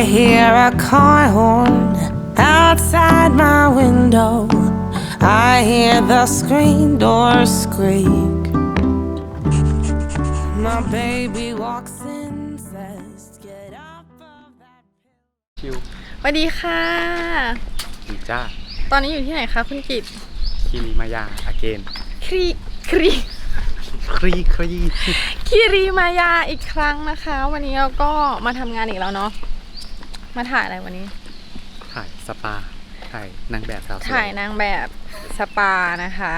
I hear a car horn outside my window. I hear the screen door squeak. My baby walks in, says, Get up of that. ชิวสวัสดีค่ะ ดีจ้าตอนนี้อยู่ที่ไหนคะคุณกิตคิริมายาอาเกนครีครีครีครีคิริมายาอีกครั้งนะคะ วันนี้เราก็มาทำงานอีกแล้วเนาะ มาถ่ายอะไรวันนี้ ถ่ายสปา ถ่ายนางแบบสาวสวยถ่ายนางแบบสปานะคะ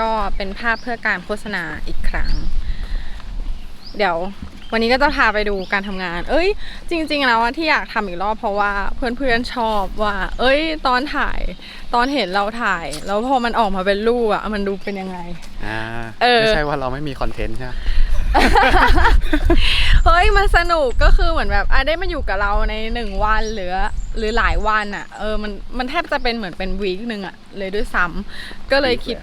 ก็เป็นภาพเพื่อการโฆษณาอีกครั้ง เดี๋ยววันนี้ก็จะพาไปดูการทำงาน เอ้ย จริง ๆ แล้วอะที่อยากทำอีกรอบเพราะว่าเพื่อนๆชอบว่า เอ้ย ตอนถ่ายตอนเห็นเราถ่าย แล้วพอมันออกมาเป็นรูปอะมันดูเป็นยังไง อ่า เออ ไม่ใช่ว่าเราไม่มีคอนเทนต์ใช่ไหม เฮ้ยมันสนุกก็คือเหมือนแบบอะได้มาอยู่กับเราในหนึ่งวันหรือหรือหลายวันอะเออมันมันแทบจะเป็นเหมือนเป็นวีคหนึ่งอะเลยด้วยซ้ำก็เลยคิด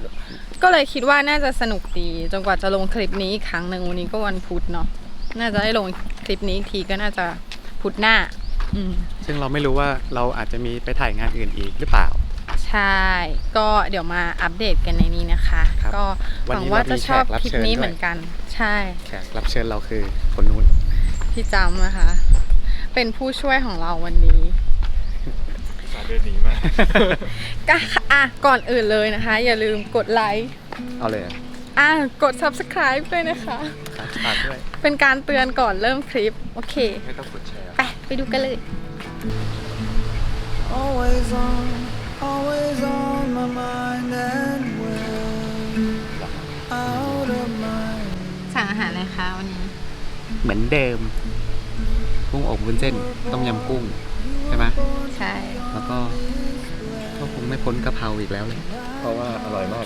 ก็เลยคิดว่าน่าจะสนุกดีจนกว่าจะลงคลิปนี้อีกครั้งหนึ่งวันนี้ก็วันพุธเนาะน่าจะได้ลงคลิปนี้อีกทีก็น่าจะพุธหน้า อืม ซึ่งเราไม่รู้ว่าเราอาจจะมีไปถ่ายงานอื่นอีกหรือเปล่า ใช่ ก็เดี๋ยวมาอัปเดตกันในนี้นะคะ ครับก็หวันวังนี้ว่าเราจะมีชอบแขกรับคลิปเชิญนี้ด้วย เหมือนกัน ใช่แขกรับเชิญเราคือคนนู้น พี่จำนะคะ เป็นผู้ช่วยของเราวันนี้ สาเดินหนีมา ก็อะก่อนอื่นเลยนะคะ อย่าลืมกดไลค์เอาเลยอะอะกด subscribe ด้วยนะคะครับฝากด้วย เป็นการเตือนก่อนเริ่มคลิป โอเค ไม่ต้องกดแชร์ ไป ไปดูกันเลย Always on, always on my mind and when out of mind. สั่งอาหารอะไรคะวันนี้ เหมือนเดิม กุ้งอบวุ้นเส้น ต้มยำกุ้ง ใช่ไหมใช่ แล้วก็ก็คงไม่พ้นกะเพราอีกแล้วเลย เพราะว่าอร่อยมาก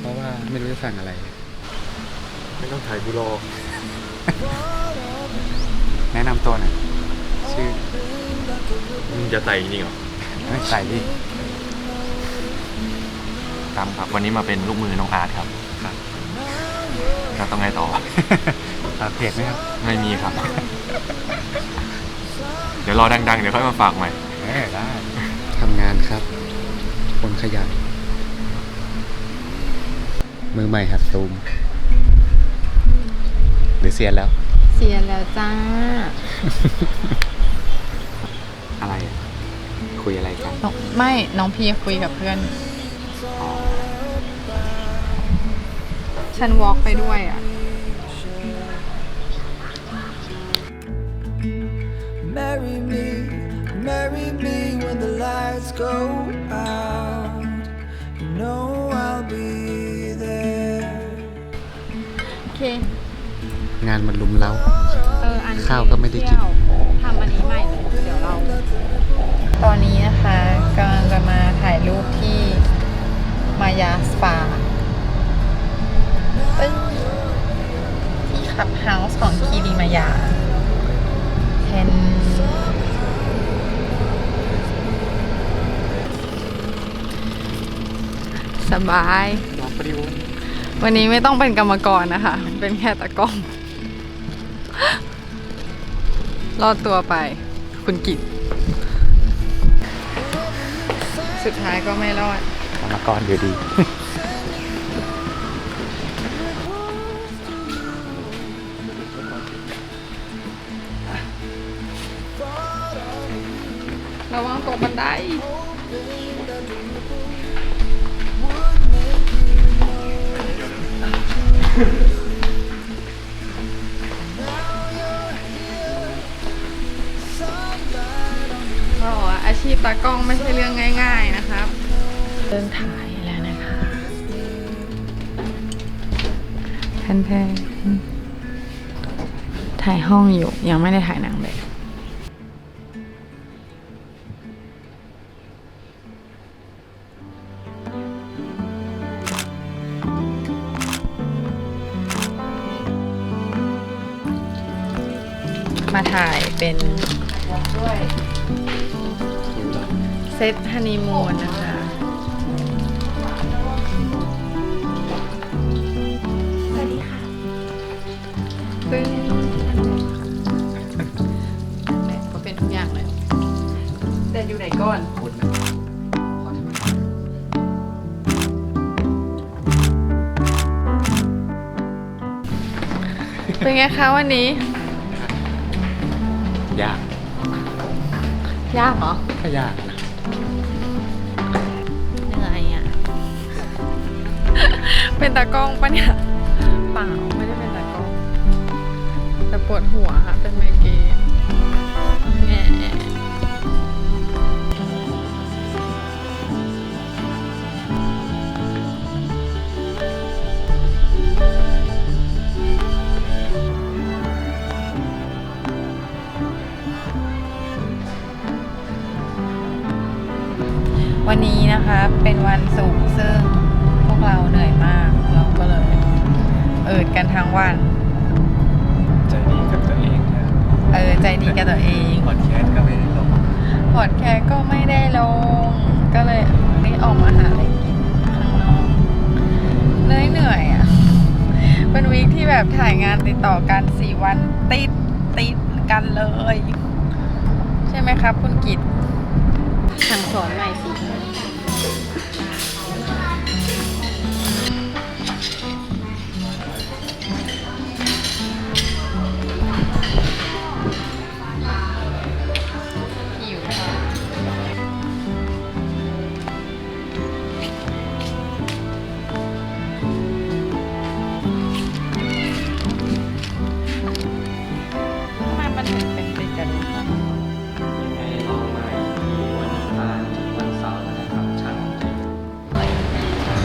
เพราะว่าไม่รู้จะสั่งอะไร ไม่ต้องถ่ายบุโร แนะนำตัวหน่อยชื่อ มึงจะไต่จริงเหรอ ไม่ใส่ดิ ตามครับ วันนี้มาเป็นลูกมือน้องอาร์ตครับครับแล้วต้องไงต่อ ฝากเพจไหมครับไม่มีครับ เดี๋ยวรอดังๆ เดี๋ยวค่อยมาฝากใหม่ เออได้ทำงานครับ คนขยันมือใหม่หัดซูม หรือเสียนแล้ว เสียแล้วจ้าอะไรอะคุยอะไรกัน น้องไม่น้องพีคุยกับเพื่อน ฉันวอล์กไปด้วยอะ Marry me, marry me when the lights go out. You know I'll be there. โอเค งานมันลุมเล้า เอออันที่ข้าวก็ไม่ได้กิน เที่ยวทำอันนี้ใหม่เลยเดี๋ยวเรา ตอนนี้นะคะกำลังจะมาถ่ายรูปที่มายาสปาตึ้งที่ค ลับเฮาส์ของคีรีมายาเห็นสบาย น้องปริววันนี้ไม่ต้องเป็นกรรมกรนะคะ เป็นแค่ตะกล้อง รอดตัวไป คุณกิตสุดท้ายก็ไม่รอดกรรมกรอยู่ดี บันไดเราบอกว่าอาชีพตากล้องไม่ใช่เรื่องง่าย ๆนะครับ เริ่มถ่ายแล้วนะคะแพนๆถ่ายห้องอยู่ยังไม่ได้ถ่ายหนังแบบ เซตฮันนีมูนนะคะ สวัสดีค่ะซึ่งก็เป็นทุกอย่างเลยอยู่ไหนก่อนคุณนะขอโทษเป็นไงคะวันนี้ ยาก ยากเหรอ ก็ยากนะ เป็นตากล้องปะเนี่ยเปล่าไม่ได้เป็นตากล้อง แต่ปวดหัวค่ะเป็นไมเกรนแง่วันนี้นะคะเป็นวันศุกร์ซึ่ง วกเราเหนื่อยมาก เราก็เลยเอิดกันทั้งวัน ใจดีกับตัวเองนะเออใจดีกับตัวเองพอดแคสต์ก็ไม่ได้ลงพอดแคสต์ก็ไม่ได้ลง ก็เลยนี่ออกมาหาอะไรกินข้างนอกเหนื่อยเหนื่อยอะ เป็นวีคที่แบบถ่ายงานติดต่อกันสี่วันติดติดกันเลย ใช่ไหมครับ คุณกิตสั่งสอนใหม่สิ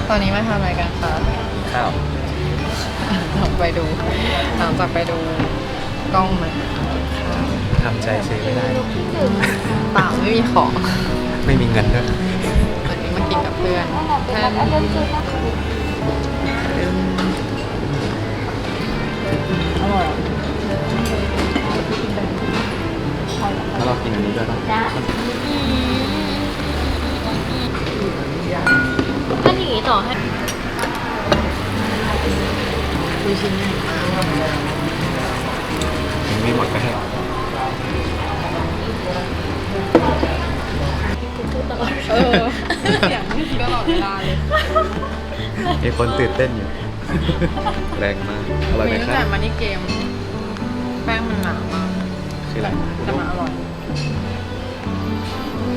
ตอนนี้มาทำอะไรกันคะข้าวลองไปดู หลังจากไปดูกล้องมาทำใจซื้อไม่ได้เปล่าไม่มีของ ไม่มีเงินด้วยวันนี้มากินกับเพื่อนเพื่อนอร่อยแล้วเรากินอันนี้ด้วยป่ะ ชิ้นใหญ่มากยังไม่หมดก็ให้เออเสียงนี่ตลอดเวลาเลยมีคนตื่นเต้นอยู่ แรงมากอร่อยไหมมีตั้งแต่บมานี่เกม แป้งมันหนามากคืออะไรแต่มันอร่อย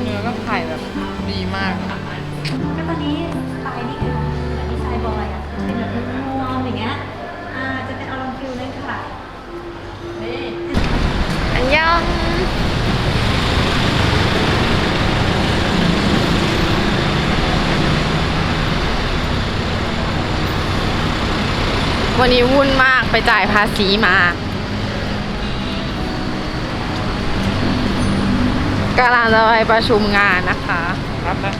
เนื้อก็ไข่แบบดีมาก ก็ตอนนี้สไตล์นี่คือเหมือนดีไซน์บอยอะ เป็นแบบนัวๆอย่างเงี้ย อ่า จะเป็นอารมณ์ฟิลนั่นค่ะ อันยอง วันนี้วุ่นมากไปจ่ายภาษีมากำลังจะไปประชุมงานนะคะครับนะ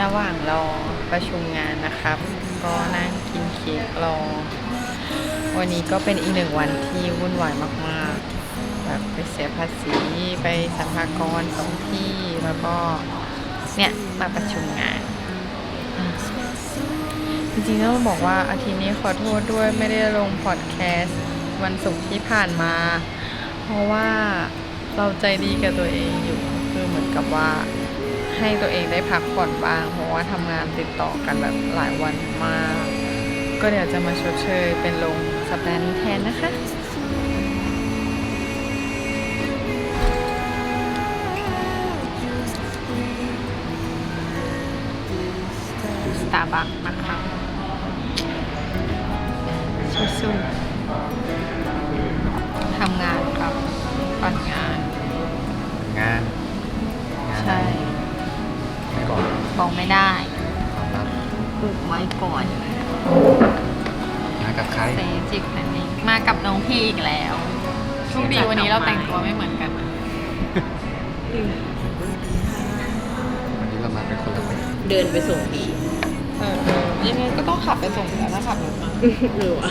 ระหว่างรอประชุมงานนะครับ ก็นั่งกินเค้กรอ วันนี้ก็เป็นอีกหนึ่งวันที่วุ่นวายมากๆ แบบไปเสียภาษีไปสัมภากรสองที่แล้วก็เนี่ยมาประชุมงานอืม จริงๆต้องบอกว่าอาทิตย์นี้ขอโทษด้วยไม่ได้ลงพอดแคสต์วันศุกร์ที่ผ่านมา เพราะว่าเราใจดีกับตัวเองอยู่คือเหมือนกับว่าให้ตัวเองได้พักผ่อนบ้าง เพราะว่าทำงานติดต่อกันแบบหลายวันมาก ก็เดี๋ยวจะมาชดเชยเป็นลงสัปดาห์นี้แทนนะคะตาบัคนะคะ สู้ๆทำงานครับปั่นงานงานใช่ ไม่ก่อนบอกไม่ได้ความลับปลูกไว้ก่อนมากับใครเซจิกนั่นเองมากับน้องพี่อีกแล้วโชคดีวันนี้เราแต่งตัวไม่เหมือนกันนะวันนี้เรามาเป็นคนละคนเดินไปส่งผีเออเออ ยังไงก็ต้องขับไปส่งแล้วถ้าขับรถมา หรือวะ